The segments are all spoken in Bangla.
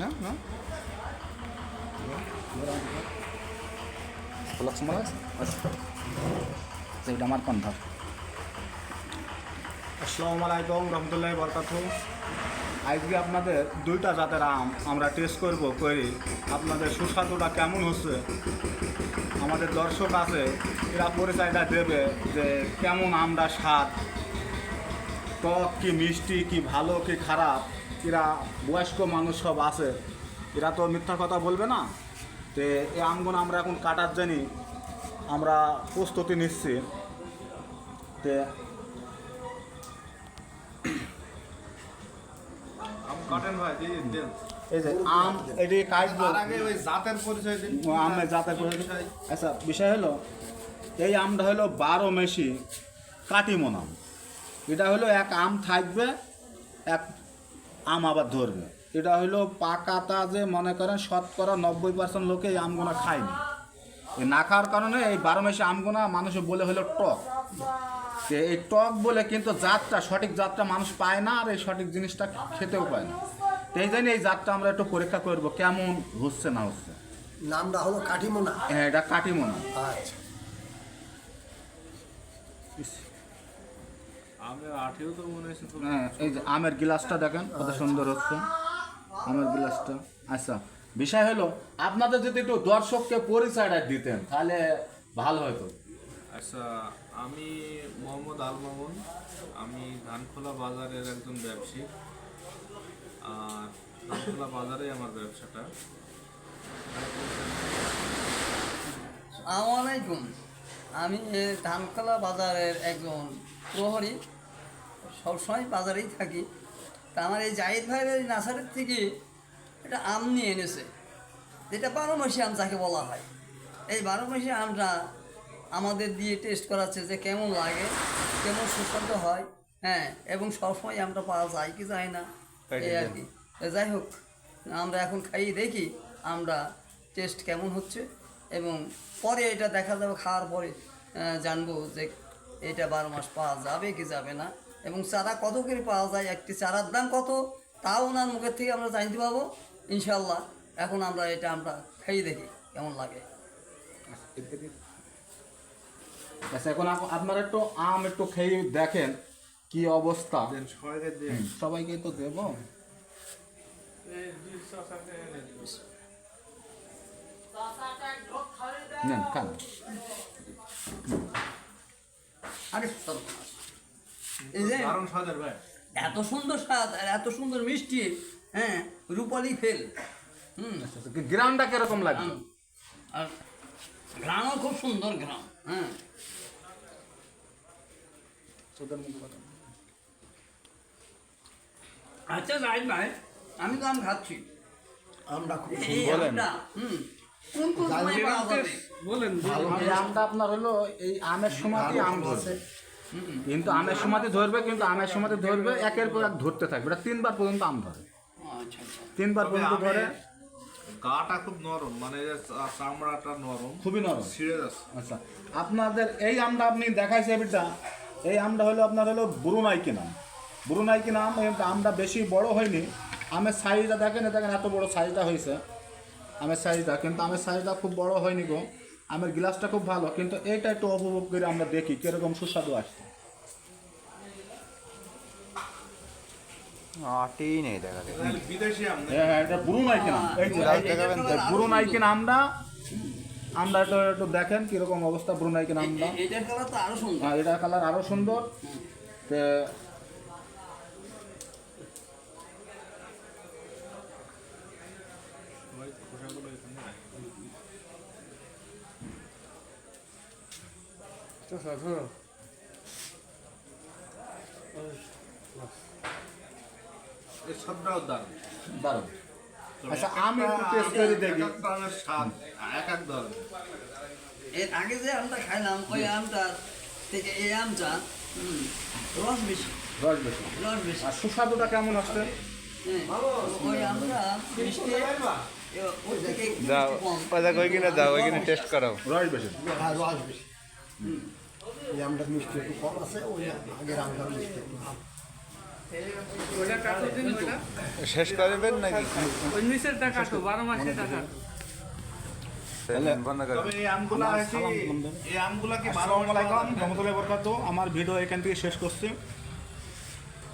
না না ফ্লাক্স মারা আছে আচ্ছা সেইটা আমার কন্ধার আসসালামু আলাইকুম রহমতুল্লাহ বরকাত আজকে আপনাদের দুইটা জাতের আম আমরা টেস্ট করব, করে। আপনাদের সুস্বাদুটা কেমন হচ্ছে? আমাদের দর্শক আছে, এরা পরিচয়টা দেবে যে কেমন আমটা স্বাদ। টক কি মিষ্টি, কি ভালো, কি খারাপ? এরা বয়স্ক মানুষ সব আছে। এরা তো মিথ্যা কথা বলবে না। তো এই আমগুলো আমরা এখন কাটার জানি আমরা প্রস্তুতি নিচ্ছি। তে কাটেন ভাই দেন এই যে আম এটি কাটবো। আগে ওই জাতের পরিচয় দিন। আমের জাতের পরিচয়। আচ্ছা বিষয় হলো এই আমটা হলো বারো মেশি কাটিমন আম। এটা হলো এক আম থাকবে এক আম আবার ধরবে এটা হলো পাকাতা যে মনে করেন শতকরা নব্বই পার্সেন্ট লোকে এই আমগুনা খায়নি এই না খাওয়ার কারণে এই বারো মেশি আমগুনা মানুষে বলে হলো টক। এই টক বলে কিন্তু জাতটা সঠিক জাতটা মানুষ পায় না আর এই সঠিক জিনিসটা খেতেও পায় না। তো এই জন্য এই জাতটা আমরা একটু পরীক্ষা করব কেমন হচ্ছে না হচ্ছে? নামটা হলো কাঠিমোনা। হ্যাঁ এটা কাটিমোনা আচ্ছা আমি আঠেও তো মনে হচ্ছে তো হ্যাঁ এই যে আমের গ্লাসটা দেখেন কত সুন্দর হচ্ছে। আমের গ্লাসটা। আচ্ছা বিষয় হলো আপনাদের যদি একটু দর্শককে পরিচয়টা দিতেন তাহলে ভালো হতো। আচ্ছা আমি মোহাম্মদ আল মামুন। আমি ধানখোলা বাজারের একজন ব্যবসায়ী। আর ধানখোলা বাজারে আমার ব্যবসাটা। আসসালামু আলাইকুম। আমি এ ধানকলা বাজারের একজন প্রহরী। সবসময় বাজারেই থাকি। তা আমার এই জাহিদ ভাইয়ের এই নাসারের থেকে এটা আম নিয়ে এনেছে। যেটা বারো মাসি আম যাকে বলা হয়। এই বারো মাসি আমটা আমাদের দিয়ে টেস্ট করাচ্ছে যে কেমন লাগে কেমন সুস্বাদু হয় হ্যাঁ এবং সবসময় আমটা পাওয়া যায় কি যায় না এই আর কি। যাই হোক আমরা এখন খাইয়ে দেখি আমরা টেস্ট কেমন হচ্ছে এবং পরে এটা দেখা যাবে খাওয়ার পরে জানব যে এটা বারো মাস পাওয়া যাবে কি যাবে না। এবং চারা কত করে পাওয়া যায়? একটি চারার দাম কত? তাও ওনার মুখের থেকে আমরা জানতে পাবো ইনশাল্লাহ এখন আমরা এটা আমরা খাইয়ে দেখি কেমন লাগে। আচ্ছা এখন আপনারা একটু আম একটু খেয়ে দেখেন কি অবস্থা। সবাইকে তো দেবো। নেন খান। আরে এত সুন্দর স্বাদ আর এত সুন্দর মিষ্টি হ্যাঁ রূপালি ফেল। হুম। আচ্ছা, গ্রামটা কীরকম আম। আর গ্রামও খুব সুন্দর গ্রাম হ্যাঁ। আচ্ছা রাইট ভাই আমি তো আম খাচ্ছি। খুব বলেন। আমটা হুম কোন কোন সময় পাওয়া যাবে? এই আমটা আপনার হলো এই আমের সময়তে আম ধরবে। কিন্তু আমের সময়তে ধরবে কিন্তু আমের সময়তে ধরবে একের পর এক ধরতে থাকবে। এটা তিনবার পর্যন্ত আম ধরে। আচ্ছা আচ্ছা। তিনবার পর্যন্ত ধরে। গাটা খুব নরম মানে চামড়াটা নরম খুবই নরম। ছিঁড়ে যাচ্ছে। আচ্ছা আপনাদের এই আমটা আপনি দেখাইছে এবিটা এই আমটা হলো আপনার হলো বুরুনাইকি নাম? বুরুনাইকি নাম? এই আমটা বেশি বড় হয়নি। আমের সাইজটা দেখেন দেখেন এত বড় সাইজটা হয়েছে। আমের সাইজটা কিন্তু আমের সাইজটা খুব বড় হয়নি গো। আমের গ্লাসটা খুব ভালো কিন্তু এইটা একটু উপভোগ করে আমরা দেখি কীরকম সুস্বাদু আসছে। আটেই নেই দেখা যায়। তাহলে বিদেশি আম নাকি? হ্যাঁ হ্যাঁ এটা বুরুনাইকি নাম এই যে এই- এই- এই বুরুনাইকি নামটা আমরা একটু একটু দেখেন কীরকম অবস্থা এটার কালার তো আরও সুন্দর। হ্যাঁ এটার কালার আরও সুন্দর তে সবাই খোসাগুলো এখানে রাখি। এর স্বাদটাও দারুণ। দারুণ। আচ্ছা, আমি একটু একটা- taste করে দেখি। স্বাদ এক এক ধরনের। এর আগে যে আমটা খাইলাম ওই আমটা থেকে এই আমটা রস বেশি। রস বেশি। রস বেশি। আর সুস্বাদুটা কেমন আসছে? হ্যাঁ, যাও দেখো ওইখানে যাও ওইখানে টেস্ট করাও। রস বেশি। হ্যাঁ রস বেশি। এই আমটার মিষ্টি একটু কম আছে ওই আগের আমটার মিষ্টি একটু ভালো শেষ করবেন নাকি? বারো মাসে টাকা। আমার ভিডিও এখান থেকে শেষ করছি।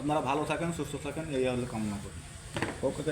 আপনারা ভালো থাকেন সুস্থ থাকেন এই হলো কামনা করি। ওকে